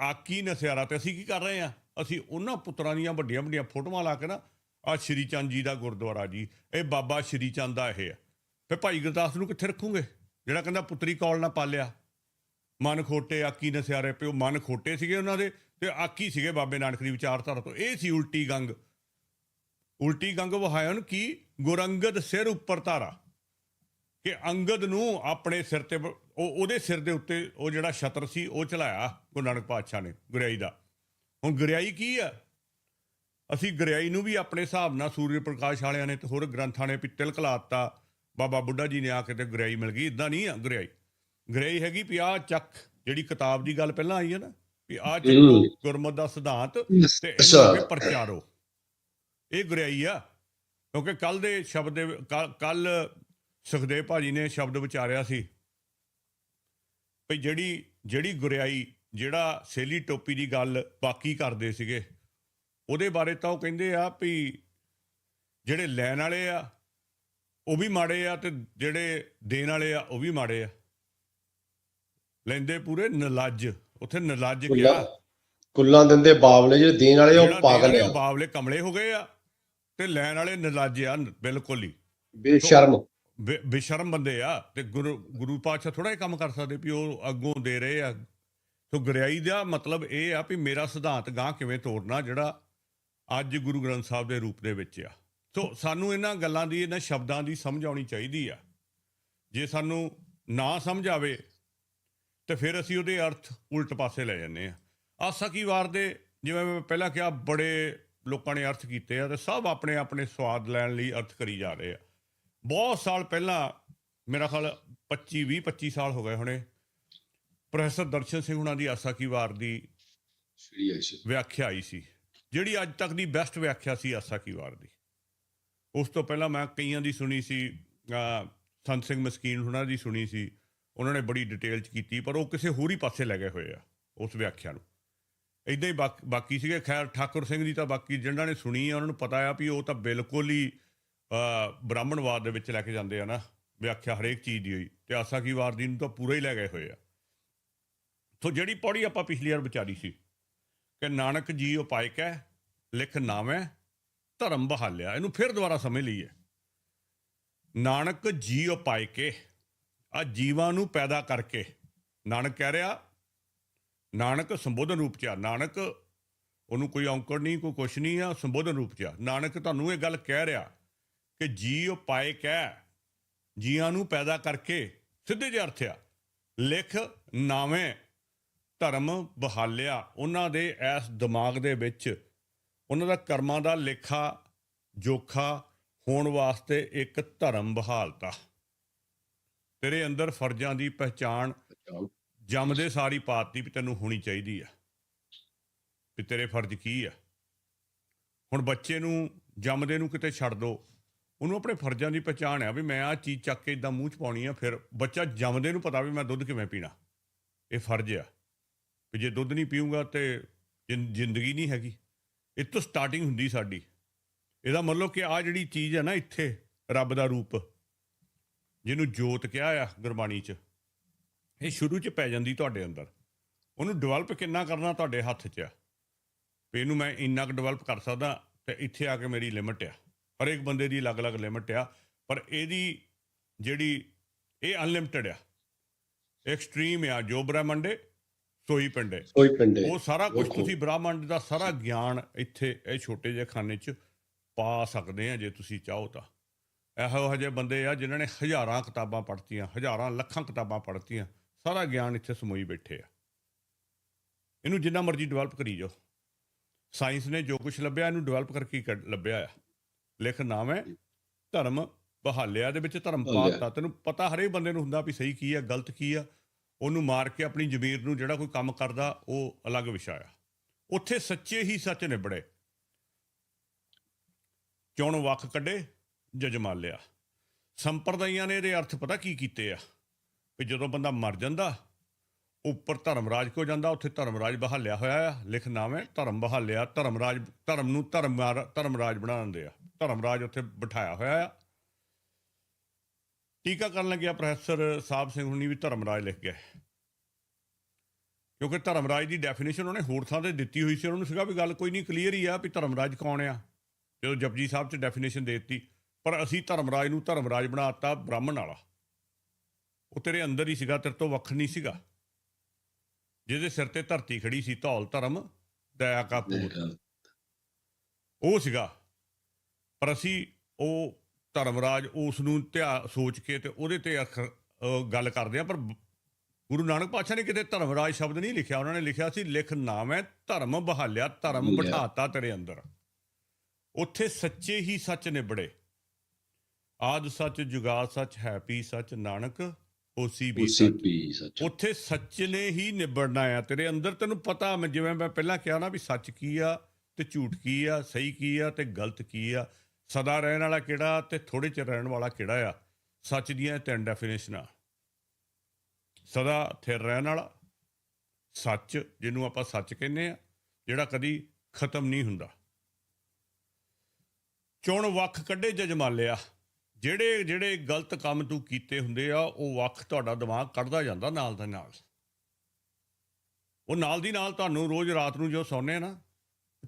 ਆਕੀ ਨਸਿਆਰਾ ਤੇ ਅਸੀਂ ਕੀ ਕਰ ਰਹੇ ਆ? ਅਸੀਂ ਉਹਨਾਂ ਪੁੱਤਰਾਂ ਦੀਆਂ ਵੱਡੀਆਂ ਵੱਡੀਆਂ ਫੋਟੋਆਂ ਲਾ ਕੇ ਨਾ ਆ ਸ਼੍ਰੀ ਚੰਦ ਜੀ ਦਾ ਗੁਰਦੁਆਰਾ ਜੀ, ਇਹ ਬਾਬਾ ਸ਼੍ਰੀ ਚੰਦ ਦਾ ਇਹ ਆ। ਫਿਰ ਭਾਈ ਗੁਰਦਾਸ ਨੂੰ ਕਿੱਥੇ ਰੱਖੂਗੇ? ਜਿਹੜਾ ਕਹਿੰਦਾ ਪੁੱਤਰੀ ਕੌਲ ਨਾ ਪਾਲਿਆ। ਮਨ ਖੋਟੇ, ਆਕੀ ਨਸਿਆਰੇ ਪਿਓ, ਮਨ ਖੋਟੇ ਸੀਗੇ ਉਹਨਾਂ ਦੇ ਤੇ ਆਕੀ ਸੀਗੇ ਬਾਬੇ ਨਾਨਕ ਦੀ ਵਿਚਾਰਧਾਰਾ ਤੋਂ। ਇਹ ਸੀ ਉਲਟੀ ਗੰਗ। ਉਲਟੀ ਗੰਗ ਵਹਾਇਨ ਕੀ? ਗੁਰੰਗਦ ਸਿਰ ਉੱਪਰ ਧਾਰਾ। ਕਿ ਅੰਗਦ ਨੂੰ ਆਪਣੇ ਸਿਰ ਤੇ, ਉਹ ਉਹਦੇ ਸਿਰ ਦੇ ਉੱਤੇ ਉਹ ਜਿਹੜਾ ਛਤਰ ਸੀ, ਉਹ ਚਲਾਇਆ ਗੁਰੂ ਨਾਨਕ ਪਾਤਸ਼ਾਹ ਨੇ, ਗੁਰਿਆਈ ਦਾ। ਹੁਣ ਗੁਰਿਆਈ ਕੀ ਆ? ਅਸੀਂ ਗੁਰਿਆਈ ਨੂੰ ਵੀ ਆਪਣੇ ਹਿਸਾਬ ਨਾਲ ਸੂਰਜ ਪ੍ਰਕਾਸ਼ ਵਾਲਿਆਂ ਨੇ ਤੇ ਹੋਰ ਗ੍ਰੰਥਾਂ ਨੇ ਵੀ ਤਿਲਕ ਲਾਤਾ ਬਾਬਾ ਬੁੱਢਾ ਜੀ ਨੇ ਆ ਕੇ ਤੇ ਗੁਰਿਆਈ ਮਿਲ ਗਈ ਇਦਾਂ ਨਹੀਂ ਆ ਗੁਰਿਆਈ। ਗੁਰਿਆਈ ਹੈਗੀ ਵੀ ਆਹ ਚੱਕ ਜਿਹੜੀ ਕਿਤਾਬ ਦੀ ਗੱਲ ਪਹਿਲਾਂ ਆਈ ਹੈ ਨਾ ਵੀ ਆਹ ਚੱਕੋ। ਗੁਰਮਤ ਦਾ ਸਿਧਾਂਤ ਤੇ ਇਹਨੂੰ ਅੱਗੇ ਪ੍ਰਚਾਰੋ। ਇਹ ਗੁਰਿਆਈ ਆ ਕਿਉਂਕਿ ਕੱਲ ਦੇ ਸ਼ਬਦ ਦੇ ਕੱਲ ਸੁਖਦੇਵ ਭਾਜੀ ਨੇ ਸ਼ਬਦ ਵਿਚਾਰਿਆ ਸੀ ਭਈ ਜਿਹੜੀ ਜਿਹੜੀ ਗੁਰਿਆਈ ਜਿਹੜਾ ਸੇਲੀ ਟੋਪੀ ਦੀ ਗੱਲ ਬਾਕੀ ਕਰਦੇ ਸੀਗੇ ਉਹਦੇ ਬਾਰੇ ਤਾਂ ਉਹ ਕਹਿੰਦੇ ਆ ਵੀ ਜਿਹੜੇ ਲੈਣ ਵਾਲੇ ਆ ਉਹ ਵੀ ਮਾੜੇ ਆ ਤੇ ਜਿਹੜੇ ਦੇਣ ਵਾਲੇ ਆ ਉਹ ਵੀ ਮਾੜੇ ਆ। ਲੈਂਦੇ ਪੂਰੇ ਨਲੱਜ ਉੱਥੇ ਨਲੱਜ ਗਿਆ ਕੁੱਲਾਂ ਦਿੰਦੇ ਬਾਵਲੇ ਜਿਹੜੇ ਦੇਣ ਵਾਲੇ ਉਹ ਪਾਗਲ ਆ। ਬਾਵਲੇ ਕਮਲੇ ਹੋ ਗਏ ਆ ਤੇ ਲੈਣ ਵਾਲੇ ਨਲੱਜ ਆ ਬਿਲਕੁਲ ਹੀ। ਬੇਸ਼ਰਮ। ਬੇਸ਼ਰਮ ਬੰਦੇ ਆ ਤੇ ਗੁਰੂ ਗੁਰੂ ਪਾਤਸ਼ਾਹ ਥੋੜਾ ਇਹ ਕੰਮ ਕਰ ਸਕਦੇ ਵੀ ਉਹ ਅੱਗੋਂ ਦੇ ਰਹੇ ਆ। ਸੋ ਗੁਰਿਆਈ ਦਾ ਮਤਲਬ ਇਹ ਆ ਵੀ ਮੇਰਾ ਸਿਧਾਂਤ ਗਾਂ ਕਿਵੇਂ ਤੋੜਨਾ ਜਿਹੜਾ ਅੱਜ ਗੁਰੂ ਗ੍ਰੰਥ ਸਾਹਿਬ ਦੇ ਰੂਪ ਦੇ ਵਿੱਚ ਆ। ਸੋ ਸਾਨੂੰ ਇਹਨਾਂ ਗੱਲਾਂ ਦੀ, ਇਹਨਾਂ ਸ਼ਬਦਾਂ ਦੀ ਸਮਝ ਆਉਣੀ ਚਾਹੀਦੀ ਆ। ਜੇ ਸਾਨੂੰ ਨਾ ਸਮਝ ਆਵੇ, ਤੇ ਫਿਰ ਅਸੀਂ ਉਹਦੇ ਅਰਥ ਉਲਟ ਪਾਸੇ ਲੈ ਜਾਂਦੇ ਆ। ਆਸਾ ਕੀ ਵਾਰ ਦੇ, ਜਿਵੇਂ ਮੈਂ ਪਹਿਲਾਂ ਕਿਹਾ, ਬੜੇ ਲੋਕਾਂ ਨੇ ਅਰਥ ਕੀਤੇ ਆ ਤੇ ਸਭ ਆਪਣੇ ਆਪਣੇ ਸਵਾਦ ਲੈਣ ਲਈ ਅਰਥ ਕਰੀ ਜਾ ਰਹੇ ਆ। ਬਹੁਤ ਸਾਲ ਪਹਿਲਾਂ, ਮੇਰਾ ਖਿਆਲ 25 20 25 ਸਾਲ ਹੋ ਗਏ ਹੁਣੇ ਪ੍ਰੋਫੈਸਰ ਦਰਸ਼ਨ ਸਿੰਘ ਹੁਣਾਂ ਦੀ ਆਸਾ ਕੀ ਵਾਰ ਦੀ ਸ਼੍ਰੀ ਅਸ਼ੀ ਵਿਆਖਿਆ ਆਈ ਸੀ। ਜਿਹੜੀ ਅੱਜ ਤੱਕ ਦੀ ਬੈਸਟ ਵਿਆਖਿਆ ਸੀ ਆਸਾ ਕੀ ਵਾਰ ਦੀ। ਉਸ ਤੋਂ ਪਹਿਲਾਂ ਮੈਂ ਕਈਆਂ ਦੀ ਸੁਣੀ ਸੀ ਸੰਤ ਸਿੰਘ ਮਸਕੀਨ ਹੁਣਾਂ ਦੀ ਸੁਣੀ ਸੀ। ਉਹਨਾਂ ਨੇ ਬੜੀ ਡਿਟੇਲ ਚ ਕੀਤੀ ਪਰ ਉਹ ਕਿਸੇ ਹੋਰ ਹੀ ਪਾਸੇ ਲੈ ਗਏ ਹੋਏ ਆ ਉਸ ਵਿਆਖਿਆ ਨੂੰ। ਇਦਾਂ ਹੀ ਬਾਕ- ਸੀਗੇ। ਖੈਰ ਠਾਕੁਰ ਸਿੰਘ ਦੀ ਤਾਂ ਬਾਕੀ ਜਿਹਨਾਂ ਨੇ ਸੁਣੀ ਆ ਉਹਨਾਂ ਨੂੰ ਪਤਾ ਆ ਵੀ ਉਹ ਤਾਂ ਬਿਲਕੁਲ ਹੀ ਬ੍ਰਾਹਮਣਵਾਦ ਦੇ ਵਿੱਚ ਲੈ ਕੇ ਜਾਂਦੇ ਆ ਨਾ। ਵਿਆਖਿਆ ਹਰੇਕ ਚੀਜ਼ ਦੀ ਹੋਈ। ਤੇ ਆਸਾ ਕੀ ਵਾਰ ਦੀ ਨੂੰ ਤਾਂ ਪੂਰਾ ਹੀ ਲੈ ਗਏ ਹੋਏ ਆ। ਸੋ ਜਿਹੜੀ ਪੌੜੀ ਆਪਾਂ ਪਿਛਲੀ ਵਾਰ ਵਿਚਾਰੀ ਸੀ, ਕਿ ਨਾਨਕ ਜੀ ਉਪਾਇਕ ਹੈ, ਲਿਖ ਨਾਵੇਂ ਧਰਮ ਬਹਾਲਿਆ ਇਹਨੂੰ ਫਿਰ ਦੁਬਾਰਾ ਸਮਝ ਲਈਏ। ਨਾਨਕ ਜੀ ਉਪਾਇ ਕੇ ਆ ਜੀਵਾਂ ਨੂੰ ਪੈਦਾ ਕਰਕੇ, ਨਾਨਕ ਕਹਿ ਰਿਹਾ, ਨਾਨਕ ਸੰਬੋਧਨ ਰੂਪ ਚ ਆ, ਨਾਨਕ ਉਹਨੂੰ ਕੋਈ ਔਂਕੜ ਨਹੀਂ, ਕੋਈ ਕੁਛ ਨਹੀਂ ਆ, ਸੰਬੋਧਨ ਰੂਪ ਚ ਆ। ਨਾਨਕ ਤੁਹਾਨੂੰ ਇਹ ਗੱਲ ਕਹਿ ਰਿਹਾ ਕਿ ਜੀ ਉਪਾਇ ਕਹਿ ਜੀਆਂ ਨੂੰ ਪੈਦਾ ਕਰਕੇ ਸਿੱਧੇ ਜਿਹੇ ਅਰਥ ਆ, ਲਿਖ ਨਾਵੇਂ। ਧਰਮ ਬਹਾਲਿਆ। ਉਹਨਾਂ ਦੇ ਇਸ ਦਿਮਾਗ ਦੇ ਵਿੱਚ ਉਹਨਾਂ ਦਾ ਕਰਮਾਂ ਦਾ ਲੇਖਾ ਜੋਖਾ ਹੋਣ ਵਾਸਤੇ ਇੱਕ ਧਰਮ ਬਹਾਲਤਾ। ਤੇਰੇ ਅੰਦਰ ਫਰਜ਼ਾਂ ਦੀ ਪਹਿਚਾਣ ਜੰਮਦੇ ਸਾਰੀ ਪਾਤੀ ਵੀ ਤੈਨੂੰ ਹੋਣੀ ਚਾਹੀਦੀ ਆ। ਵੀ ਤੇਰੇ ਫਰਜ਼ ਕੀ ਆ? ਹੁਣ ਬੱਚੇ ਨੂੰ ਜੰਮਦੇ ਨੂੰ ਕਿਤੇ ਛੱਡ ਦੋ। ਉਹਨੂੰ ਆਪਣੇ ਫਰਜ਼ਾਂ ਦੀ ਪਛਾਣ ਆ ਵੀ ਮੈਂ ਆ ਚੀਜ਼ ਚੱਕ ਕੇ ਇਦਾਂ ਮੂੰਹ ਚ ਪਾਉਣੀ ਆ ਫਿਰ ਬੱਚਾ ਜੰਮਦੇ ਨੂੰ ਪਤਾ ਵੀ ਮੈਂ ਦੁੱਧ ਕਿਵੇਂ ਪੀਣਾ। ਇਹ ਫਰਜ਼ ਆ। ਵੀ ਜੇ ਦੁੱਧ ਨਹੀਂ ਪੀਊਂਗਾ ਤੇ ਜ਼ਿੰ- ਜ਼ਿੰਦਗੀ ਨਹੀਂ ਹੈਗੀ। ਇਹ ਤੋਂ ਸਟਾਰਟਿੰਗ ਹੁੰਦੀ ਸਾਡੀ। ਇਹਦਾ ਮਤਲਬ ਕਿ ਆ ਜਿਹੜੀ ਚੀਜ਼ ਹੈ ਨਾ ਇੱਥੇ, ਰੱਬ ਦਾ ਰੂਪ, ਜਿਹਨੂੰ ਜੋਤ ਕਿਹਾ ਆ ਗੁਰਬਾਣੀ 'ਚ, ਇਹ ਸ਼ੁਰੂ 'ਚ ਪੈ ਜਾਂਦੀ ਤੁਹਾਡੇ ਅੰਦਰ। ਉਹਨੂੰ ਡਿਵੈਲਪ ਕਿੰਨਾ ਕਰਨਾ ਤੁਹਾਡੇ ਹੱਥ 'ਚ ਆ। ਵੀ ਇਹਨੂੰ ਮੈਂ ਇੰਨਾ ਕੁ ਡਿਵੈਲਪ ਕਰ ਸਕਦਾ ਤੇ ਇੱਥੇ ਆ ਕੇ ਮੇਰੀ ਲਿਮਟ ਆ। ਹਰੇਕ ਬੰਦੇ ਦੀ ਅਲੱਗ-ਅਲੱਗ ਲਿਮਟ ਆ। ਪਰ ਇਹਦੀ ਜਿਹੜੀ, ਇਹ ਅਨਲਿਮਟਿਡ ਆ। ਐਕਸਟ੍ਰੀਮ ਆ, ਜੋ ਬ੍ਰਹਮੰਡੇ ਸੋਈ ਪਿੰਡੇ ਕੋਈ ਪਿੰਡੇ ਉਹ ਸਾਰਾ ਕੁਝ। ਤੁਸੀਂ ਬ੍ਰਹਮੰਡ ਦਾ ਸਾਰਾ ਗਿਆਨ ਇੱਥੇ ਇਹ ਛੋਟੇ ਜਿਹੇ ਖਾਨੇ 'ਚ ਪਾ ਸਕਦੇ ਆ ਜੇ ਤੁਸੀਂ ਚਾਹੋ ਤਾਂ। ਇਹੋ ਜਿਹੇ ਬੰਦੇ ਆ ਜਿਨ੍ਹਾਂ ਨੇ ਹਜ਼ਾਰਾਂ ਕਿਤਾਬਾਂ ਪੜ੍ਹਤੀਆਂ ਹਜ਼ਾਰਾਂ ਲੱਖਾਂ ਕਿਤਾਬਾਂ ਪੜ੍ਹਤੀਆਂ ਸਾਰਾ ਗਿਆਨ ਇੱਥੇ ਸਮੋਈ ਬੈਠੇ ਆ। ਇਹਨੂੰ ਜਿੰਨਾ ਮਰਜ਼ੀ ਡਿਵੈਲਪ ਕਰੀ ਜਾਓ। ਸਾਇੰਸ ਨੇ ਜੋ ਕੁਝ ਲੱਭਿਆ ਇਹਨੂੰ ਡਿਵੈਲਪ ਕਰਕੇ ਲੱਭਿਆ ਆ। ਲਿਖ ਨਾਮ ਹੈ ਧਰਮ ਬਹਾਲਿਆ ਦੇ ਵਿੱਚ ਧਰਮ। ਪਾਤਾ ਤੈਨੂੰ ਪਤਾ ਹਰੇਕ ਬੰਦੇ ਨੂੰ ਹੁੰਦਾ ਵੀ ਸਹੀ ਕੀ ਆ ਗਲਤ ਕੀ ਆ। ਉਹਨੂੰ ਮਾਰ ਕੇ ਆਪਣੀ ਜ਼ਮੀਰ ਨੂੰ ਜਿਹੜਾ ਕੋਈ ਕੰਮ ਕਰਦਾ, ਉਹ ਅਲੱਗ ਵਿਸ਼ਾ ਆ। ਉੱਥੇ ਸੱਚੇ ਹੀ ਸੱਚ ਨਿਬੜੇ। ਚੋਣ ਵੱਖ ਕੱਢੇ ਜਜ਼ਮਾ ਲਿਆ। ਸੰਪਰਦਾਇਆਂ ਨੇ ਇਹਦੇ ਅਰਥ ਪਤਾ ਕੀ ਕੀਤੇ ਆ? ਵੀ ਜਦੋਂ ਬੰਦਾ ਮਰ ਜਾਂਦਾ, ਉੱਪਰ ਧਰਮਰਾਜ ਕੋ ਜਾਂਦਾ, ਉੱਥੇ ਧਰਮਰਾਜ ਬਹਾਲਿਆ ਹੋਇਆ ਆ। ਲਿਖ ਨਾਮ ਧਰਮ ਬਹਾਲਿਆ, ਧਰਮਰਾਜ, ਧਰਮ ਨੂੰ ਧਰਮ ਧਰਮਰਾਜ ਬਣਾ ਦਿੰਦੇ ਆ। ਧਰਮਰਾਜ ਉੱਥੇ ਬਿਠਾਇਆ ਹੋਇਆ ਆ। ਟੀਕਾ ਕਰਨ ਲੱਗਿਆ ਪ੍ਰੋਫੈਸਰ ਸਾਹਿਬ ਸਿੰਘ ਹੁਣੀ ਵੀ ਧਰਮਰਾਜ ਲਿਖ ਗਏ। ਕਿਉਂਕਿ ਧਰਮਰਾਜ ਦੀ ਡੈਫੀਨੇਸ਼ਨ ਉਹਨੇ ਹੋਰ ਥਾਂ ਤੇ ਦਿੱਤੀ ਹੋਈ ਸੀ ਉਹਨਾਂ ਨੂੰ ਸੀਗਾ ਵੀ ਗੱਲ ਕੋਈ ਨਹੀਂ ਕਲੀਅਰ ਹੀ ਆ ਵੀ ਧਰਮਰਾਜ ਕੌਣ ਆ। ਜਦੋਂ ਜਪਜੀ ਸਾਹਿਬ 'ਚ ਡੈਫੀਨੇਸ਼ਨ ਦੇ ਦਿੱਤੀ ਪਰ ਅਸੀਂ ਧਰਮਰਾਜ ਨੂੰ ਧਰਮਰਾਜ ਬਣਾਤਾ ਬ੍ਰਾਹਮਣ ਵਾਲਾ। ਉਹ ਤੇਰੇ ਅੰਦਰ ਹੀ ਸੀਗਾ ਤੇਰੇ ਤੋਂ ਵੱਖ ਨਹੀਂ ਸੀਗਾ। ਜਿਹਦੇ ਸਿਰ ਤੇ ਧਰਤੀ ਖੜੀ ਸੀ ਧੌਲ ਧਰਮ ਦਇਆ ਕਾ ਪੂਤ ਉਹ ਸੀਗਾ। ਪਰ ਅਸੀਂ ਉਹ ਧਰਮਰਾਜ ਉਸ ਨੂੰ ਧਿਆ ਸੋਚ ਕੇ ਤੇ ਉਹਦੇ ਤੇ ਗੱਲ ਕਰਦੇ ਆ ਪਰ ਗੁਰੂ ਨਾਨਕ ਪਾਤਸ਼ਾਹ ਨੇ ਕਿਤੇ ਧਰਮਰਾਜ ਸ਼ਬਦ ਨਹੀਂ ਲਿਖਿਆ। ਉਹਨਾਂ ਨੇ ਲਿਖਿਆ ਸੀ ਲਿਖ ਨਾਮ ਹੈ ਧਰਮ ਬਹਾਲਿਆ ਧਰਮ। ਬਿਠਾਤਾ ਤੇਰੇ ਅੰਦਰ। ਉੱਥੇ ਸੱਚੇ ਹੀ ਸੱਚ ਨਿਬੜੇ। ਆਦ ਸੱਚ ਜੁਗਾਦ ਸੱਚ ਹੈਪੀ ਸੱਚ ਨਾਨਕ ਉਸੇ ਸੱਚ। ਵੀ ਸੱਚ। ਉੱਥੇ ਸੱਚ ਨੇ ਹੀ ਨਿਬੜਨਾ ਆ ਤੇਰੇ ਅੰਦਰ। ਤੈਨੂੰ ਪਤਾ ਮੈਂ ਜਿਵੇਂ ਮੈਂ ਪਹਿਲਾਂ ਕਿਹਾ ਨਾ ਵੀ ਸੱਚ ਕੀ ਆ ਤੇ ਝੂਠ ਕੀ ਆ ਸਹੀ ਕੀ ਆ ਤੇ ਗਲਤ ਕੀ ਆ। ਸਦਾ ਰਹਿਣ ਵਾਲਾ ਕਿਹੜਾ ਤੇ ਥੋੜੇ ਚਿਰ ਰਹਿਣ ਵਾਲਾ ਕਿਹੜਾ ਆ? ਸੱਚ ਦੀਆਂ ਇਹ ਤਿੰਨ ਡੈਫੀਨੇਸ਼ਨਾਂ ਸਦਾ ਥਿਰ ਰਹਿਣ ਵਾਲਾ। ਸੱਚ, ਜਿਹਨੂੰ ਆਪਾਂ ਸੱਚ ਕਹਿੰਦੇ ਆ, ਜਿਹੜਾ ਕਦੀ ਖਤਮ ਨਹੀਂ ਹੁੰਦਾ। ਚੁਣ ਵੱਖ ਕੱਢੇ ਜਜਮਾਲਿਆ ਜਿਹੜੇ ਜਿਹੜੇ ਗਲਤ ਕੰਮ ਤੂੰ ਕੀਤੇ ਹੁੰਦੇ ਆ, ਉਹ ਵੱਖ ਤੁਹਾਡਾ ਦਿਮਾਗ ਕੱਢਦਾ ਜਾਂਦਾ ਨਾਲ ਦੇ ਨਾਲ। ਉਹ ਨਾਲ ਦੀ ਨਾਲ ਤੁਹਾਨੂੰ ਰੋਜ਼ ਰਾਤ ਨੂੰ ਜੋ ਸੌਂਦੇ ਆ ਨਾ,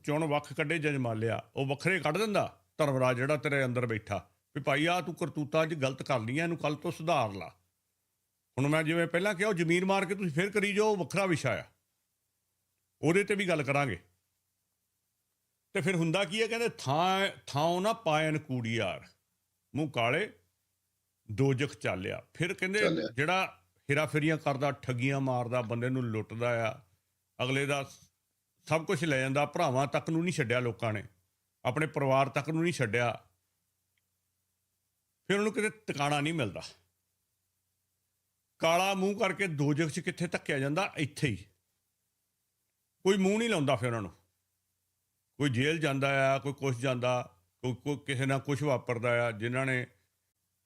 ਚੁਣ ਵੱਖ ਕੱਢੇ ਜਜਮਾਲਿਆ ਉਹ ਵੱਖਰੇ ਕੱਢ ਦਿੰਦਾ। ਧਰਮਰਾਜ ਜਿਹੜਾ ਤੇਰੇ ਅੰਦਰ ਬੈਠਾ ਵੀ ਭਾਈ ਆ ਤੂੰ ਕਰਤੂਤਾਂ 'ਚ ਗਲਤ ਕਰ ਲਈਆਂ ਇਹਨੂੰ ਕੱਲ ਤੋਂ ਸੁਧਾਰ ਲਾ। ਹੁਣ ਮੈਂ ਜਿਵੇਂ ਪਹਿਲਾਂ ਕਿਹਾ ਉਹ ਜ਼ਮੀਨ ਮਾਰ ਕੇ ਤੁਸੀਂ ਫੇਰ ਕਰੀ ਜਾਓ ਵੱਖਰਾ ਵਿਸ਼ਾ ਆ। ਉਹਦੇ ਤੇ ਵੀ ਗੱਲ ਕਰਾਂਗੇ। ਤੇ ਫਿਰ ਹੁੰਦਾ ਕੀ ਹੈ ਕਹਿੰਦੇ ਥਾਂ ਥਾਂ ਨਾ ਪਾਇਨ ਕੂੜੀਆਰ ਮੂੰਹ ਕਾਲੇ ਦੋਜਖ ਚਾਲਿਆ। ਫਿਰ ਕਹਿੰਦੇ। ਜਿਹੜਾ ਹੇਰਾਫੇਰੀਆਂ ਕਰਦਾ ਠੱਗੀਆਂ ਮਾਰਦਾ ਬੰਦੇ ਨੂੰ ਲੁੱਟਦਾ ਆ ਅਗਲੇ ਦਾ ਸਭ ਕੁਝ ਲੈ ਜਾਂਦਾ ਭਰਾਵਾਂ ਤੱਕ ਨੂੰ ਨਹੀਂ ਛੱਡਿਆ ਲੋਕਾਂ ਨੇ। ਆਪਣੇ ਪਰਿਵਾਰ ਤੱਕ ਨੂੰ ਨਹੀਂ ਛੱਡਿਆ, ਫਿਰ ਉਹਨੂੰ ਕਿਤੇ ਟਿਕਾਣਾ ਨਹੀਂ ਮਿਲਦਾ। ਕਾਲਾ ਮੂੰਹ ਕਰਕੇ ਦੋਜਖ 'ਚ ਕਿੱਥੇ ਧੱਕਿਆ ਜਾਂਦਾ? ਇੱਥੇ ਹੀ। ਕੋਈ ਮੂੰਹ ਨਹੀਂ ਲਾਉਂਦਾ ਫਿਰ ਉਹਨਾਂ। ਨੂੰ ਕੋਈ ਜੇਲ੍ਹ ਜਾਂਦਾ ਆ, ਕੋਈ ਕੁਛ ਜਾਂਦਾ, ਕੋਈ ਕੋਈ ਕਿਸੇ ਨਾਲ ਕੁਛ ਵਾਪਰਦਾ ਆ, ਜਿਨ੍ਹਾਂ ਨੇ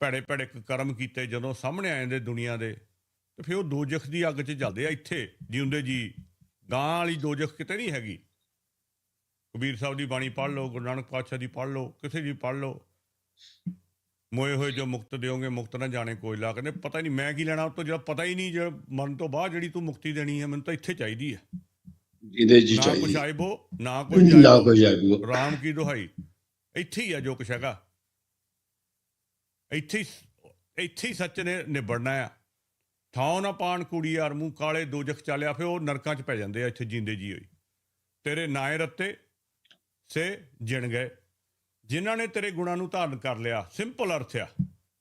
ਭੈੜੇ ਭੈੜੇ ਕਰਮ ਕੀਤੇ ਜਦੋਂ ਸਾਹਮਣੇ ਆ ਜਾਂਦੇ ਦੁਨੀਆ ਦੇ, ਤੇ ਫਿਰ ਉਹ ਦੋਜਖ ਦੀ ਅੱਗ 'ਚ ਜਲਦੇ ਆ ਇੱਥੇ। ਜਿਉਂਦੇ ਜੀ ਗਾਂ ਵਾਲੀ ਦੋਜਖ ਕਿਤੇ ਨਹੀਂ ਹੈਗੀ। ਕਬੀਰ ਸਾਹਿਬ ਦੀ ਬਾਣੀ ਪੜ੍ਹ ਲਓ ਗੁਰੂ ਨਾਨਕ ਪਾਤਸ਼ਾਹ ਦੀ ਪੜ੍ਹ ਲਓ ਕਿਸੇ ਦੀ ਪੜ੍ਹ ਲਓ। ਮੋਏ ਹੋਏ ਜੋ ਮੁਕਤ ਦਿਓਗੇ ਮੁਕਤ ਨਾ ਜਾਣੇ ਕੋਈ ਲਾ। ਕਹਿੰਦੇ ਪਤਾ ਨਹੀਂ ਮੈਂ ਕੀ ਲੈਣਾ ਉਹ ਤੋਂ ਜਿਹੜਾ ਪਤਾ ਹੀ ਨਹੀਂ ਜਿਹੜਾ ਮਰਨ ਤੋਂ ਬਾਅਦ ਜਿਹੜੀ ਤੂੰ ਮੁਕਤੀ ਦੇਣੀ ਹੈ ਮੈਨੂੰ ਤਾਂ ਇੱਥੇ ਚਾਹੀਦੀ ਹੈ। ਜਿਹਦੇ ਜੀ ਨਾ ਚਾਹੀਦੀ। ਆਇਬੋ ਨਾ ਕੋਈ ਨਾ ਜਾਇਬੋ। ਕੋਈ ਜਾਇਬੋ। ਰਾਮ ਕੀ ਦੁਹਾਈ। ਇੱਥੇ ਹੀ ਆ ਜੋ ਕੁਛ ਹੈਗਾ। ਇੱਥੇ ਇੱਥੇ ਹੀ ਸੱਚ ਨੇ ਨਿਬੜਨਾ ਆ। ਥਾਂ ਨਾ ਪਾਣ ਕੁੜੀ ਯਾਰ ਮੂੰਹ ਕਾਲੇ ਦੋਜਖ ਚਾਲਿਆ ਫੇ ਉਹ ਨਰਕਾਂ 'ਚ ਪੈ ਜਾਂਦੇ ਆ ਇੱਥੇ ਜਿੰਦੇ ਜੀ ਹੋਈ। ਤੇਰੇ ਨਾਏ ਰੱਤੇ ਸੇ ਜਿਣ ਗਏ, ਜਿਨ੍ਹਾਂ ਨੇ ਤੇਰੇ ਗੁਣਾਂ ਨੂੰ ਧਾਰਨ ਕਰ ਲਿਆ ਸਿੰਪਲ ਅਰਥ ਆ।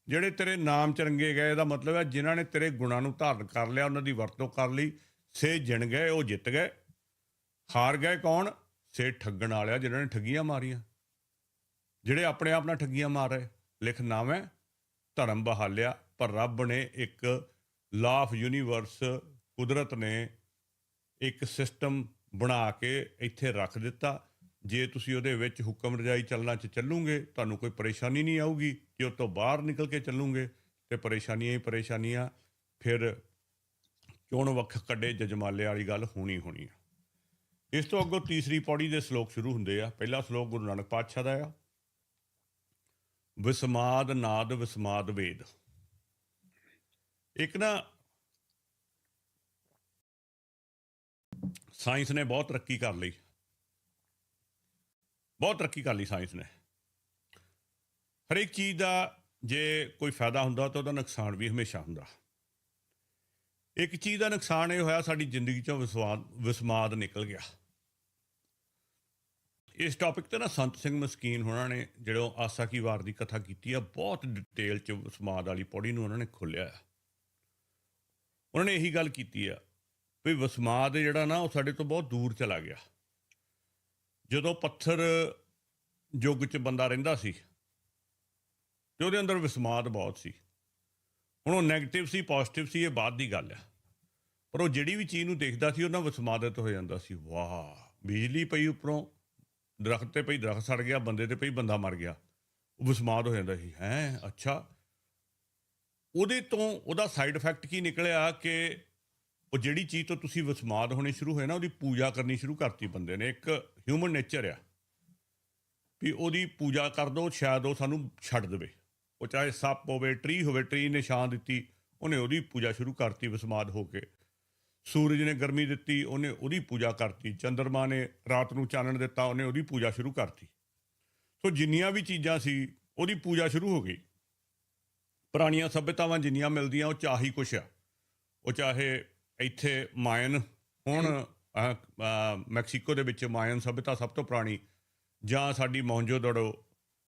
ਜਿਹੜੇ ਤੇਰੇ ਨਾਮ ਚ ਰੰਗੇ ਗਏ, ਇਹਦਾ ਮਤਲਬ ਹੈ ਜਿਨ੍ਹਾਂ ਨੇ ਤੇਰੇ ਗੁਣਾਂ ਨੂੰ ਧਾਰਨ ਕਰ ਲਿਆ, ਉਹਨਾਂ ਦੀ ਵਰਤੋਂ ਕਰ ਲਈ, ਸੇ ਜਿਣ ਗਏ, ਉਹ ਜਿੱਤ ਗਏ। ਹਾਰ ਗਏ ਕੌਣ? ਸੇ ਠੱਗਣ ਵਾਲਿਆ, ਜਿਨ੍ਹਾਂ ਨੇ ਠੱਗੀਆਂ ਮਾਰੀਆਂ। ਜਿਹੜੇ ਆਪਣੇ ਆਪ ਨਾਲ ਠੱਗੀਆਂ ਮਾਰ ਰਹੇ, ਲਿਖ ਨਾਮ ਧਰਮ ਬਹਾਲਿਆ, ਪਰ ਰੱਬ ਨੇ ਇੱਕ ਲਾਅ ਆਫ ਯੂਨੀਵਰਸ ਕੁਦਰਤ ਨੇ ਇੱਕ ਸਿਸਟਮ ਬਣਾ ਕੇ ਇੱਥੇ ਰੱਖ ਦਿੱਤਾ। ਜੇ ਤੁਸੀਂ ਉਹਦੇ ਵਿੱਚ ਹੁਕਮ ਰਜਾਈ ਚੱਲਣਾ ਚ ਚੱਲੂਗੇ, ਤੁਹਾਨੂੰ ਕੋਈ ਪਰੇਸ਼ਾਨੀ ਨਹੀਂ ਆਊਗੀ। ਜੇ ਉਹ ਤੋਂ ਬਾਹਰ ਨਿਕਲ ਕੇ ਚੱਲੂਗੇ, ਤੇ ਪਰੇਸ਼ਾਨੀਆਂ ਹੀ ਪਰੇਸ਼ਾਨੀਆਂ, ਫਿਰ ਚੋਣ ਵੱਖ ਕੱਢੇ ਜਜਮਾਲੇ ਵਾਲੀ ਗੱਲ ਹੋਣੀ ਹੋਣੀ ਆ। ਇਸ ਤੋਂ ਅੱਗੋਂ ਤੀਸਰੀ ਪੌੜੀ ਦੇ ਸ਼ਲੋਕ ਸ਼ੁਰੂ ਹੁੰਦੇ ਆ। ਪਹਿਲਾ ਸ਼ਲੋਕ ਗੁਰੂ ਨਾਨਕ ਪਾਤਸ਼ਾਹ ਦਾ ਆ। ਵਿਸਮਾਦ ਨਾਦ ਵਿਸਮਾਦ ਵੇਦ। ਇੱਕ ਨਾ ਸਾਇੰਸ ਨੇ ਬਹੁਤ ਤਰੱਕੀ ਕਰ ਲਈ। ਬਹੁਤ ਤਰੱਕੀ ਕਰ ਲਈ ਸਾਇੰਸ ਨੇ। ਹਰੇਕ ਚੀਜ਼ ਦਾ ਜੇ ਕੋਈ ਫਾਇਦਾ ਹੁੰਦਾ ਤਾਂ ਉਹਦਾ ਨੁਕਸਾਨ ਵੀ ਹਮੇਸ਼ਾ ਹੁੰਦਾ। ਇੱਕ ਚੀਜ਼ ਦਾ ਨੁਕਸਾਨ ਇਹ ਹੋਇਆ ਸਾਡੀ ਜ਼ਿੰਦਗੀ ਚੋਂ ਵਿਸਵਾਦ, ਵਿਸਮਾਦ ਨਿਕਲ ਗਿਆ। ਇਸ ਟੌਪਿਕ ਤੇ ਨਾ ਸੰਤ ਸਿੰਘ ਮਸਕੀਨ ਹੋਣਾ ਨੇ ਜਿਹੜੋ ਆਸਾ ਕੀ ਵਾਰ ਦੀ ਕਥਾ ਕੀਤੀ ਆ, ਬਹੁਤ ਡਿਟੇਲ ਚ ਵਿਸਮਾਦ ਵਾਲੀ ਪੌੜੀ ਨੂੰ ਉਹਨਾਂ ਨੇ ਖੋਲਿਆ ਆ। ਉਹਨਾਂ ਨੇ ਇਹੀ ਗੱਲ ਕੀਤੀ ਆ ਵੀ ਵਿਸਮਾਦ ਜਿਹੜਾ ਨਾ ਉਹ ਸਾਡੇ ਤੋਂ ਬਹੁਤ ਦੂਰ ਚਲਾ ਗਿਆ। ਜਦੋਂ ਪੱਥਰ ਯੁੱਗ ਚ ਬੰਦਾ ਰਹਿੰਦਾ ਸੀ ਤੇ ਉਹਦੇ ਅੰਦਰ ਵਿਸਮਾਦ ਬਹੁਤ ਸੀ। ਹੁਣ ਉਹ 네ਗੇਟਿਵ ਸੀ ਪੋਜ਼ਿਟਿਵ ਸੀ, ਇਹ ਬਾਅਦ ਦੀ ਗੱਲ ਹੈ। ਪਰ ਉਹ ਜਿਹੜੀ ਵੀ ਚੀਜ਼ ਨੂੰ ਦੇਖਦਾ ਸੀ, ਉਹਨਾਂ ਵਿਸਮਾਦਿਤ ਹੋ ਜਾਂਦਾ ਸੀ। ਵਾਹ, ਬਿਜਲੀ ਪਈ ਉੱਪਰੋਂ, ਦਰਖਤ ਤੇ ਪਈ ਦਰਖਤ ਸੜ ਗਿਆ, ਬੰਦੇ ਤੇ ਪਈ ਬੰਦਾ ਮਰ ਗਿਆ। ਉਹ ਵਿਸਮਾਦ ਹੋ ਜਾਂਦਾ ਸੀ। ਹੈ, ਅੱਛਾ। ਉਹਦੇ ਤੋਂ ਉਹਦਾ ਸਾਈਡ ਇਫੈਕਟ ਕੀ ਨਿਕਲਿਆ ਕਿ ਉਹ ਜਿਹੜੀ ਚੀਜ਼ ਤੋਂ ਤੁਸੀਂ ਵਿਸਮਾਦ ਹੋਣੇ ਸ਼ੁਰੂ ਹੋਏ ਨਾ, ਉਹਦੀ ਪੂਜਾ ਕਰਨੀ ਸ਼ੁਰੂ ਕਰਤੀ ਬੰਦੇ ਨੇ। ਇੱਕ ਹਿਊਮਨ ਨੇਚਰ ਆ ਵੀ ਉਹਦੀ ਪੂਜਾ ਕਰ ਦੋ, ਸ਼ਾਇਦ ਉਹ ਸਾਨੂੰ ਛੱਡ ਦੇਵੇ। ਉਹ ਚਾਹੇ ਸੱਪ ਹੋਵੇ ਟਰੀ ਹੋਵੇ ਟਰੀ ਨੇ ਛਾਂ ਦਿੱਤੀ, ਉਹਨੇ ਉਹਦੀ ਪੂਜਾ ਸ਼ੁਰੂ ਕਰਤੀ ਵਿਸਮਾਦ ਹੋ ਕੇ। ਸੂਰਜ ਨੇ ਗਰਮੀ ਦਿੱਤੀ, ਉਹਨੇ ਉਹਦੀ ਪੂਜਾ ਕਰਤੀ। ਚੰ드ਰਮਾ ਨੇ ਰਾਤ ਨੂੰ ਚਾਨਣ ਦਿੱਤਾ, ਉਹਨੇ ਉਹਦੀ ਪੂਜਾ ਸ਼ੁਰੂ ਕਰਤੀ। ਸੋ ਜਿੰਨੀਆਂ ਵੀ ਚੀਜ਼ਾਂ ਸੀ, ਉਹਦੀ ਪੂਜਾ ਸ਼ੁਰੂ ਹੋ ਗਈ। ਪੁਰਾਣੀਆਂ ਸਭਿਅਤਾਵਾਂ ਜਿੰਨੀਆਂ ਮਿਲਦੀਆਂ, ਉਹ ਚਾਹੀ ਕੁਛ ਆ। ਉਹ ਚਾਹੇ ਇੱਥੇ ਮਾਇਨ ਹੁਣ ਮੈਕਸੀਕੋ ਦੇ ਵਿੱਚ ਮਾਇਨ ਸਭਿਅਤਾ ਸਭ ਤੋਂ ਪੁਰਾਣੀ ਜਾਂ ਸਾਡੀ ਮੌਂਜੋ ਦੜੋ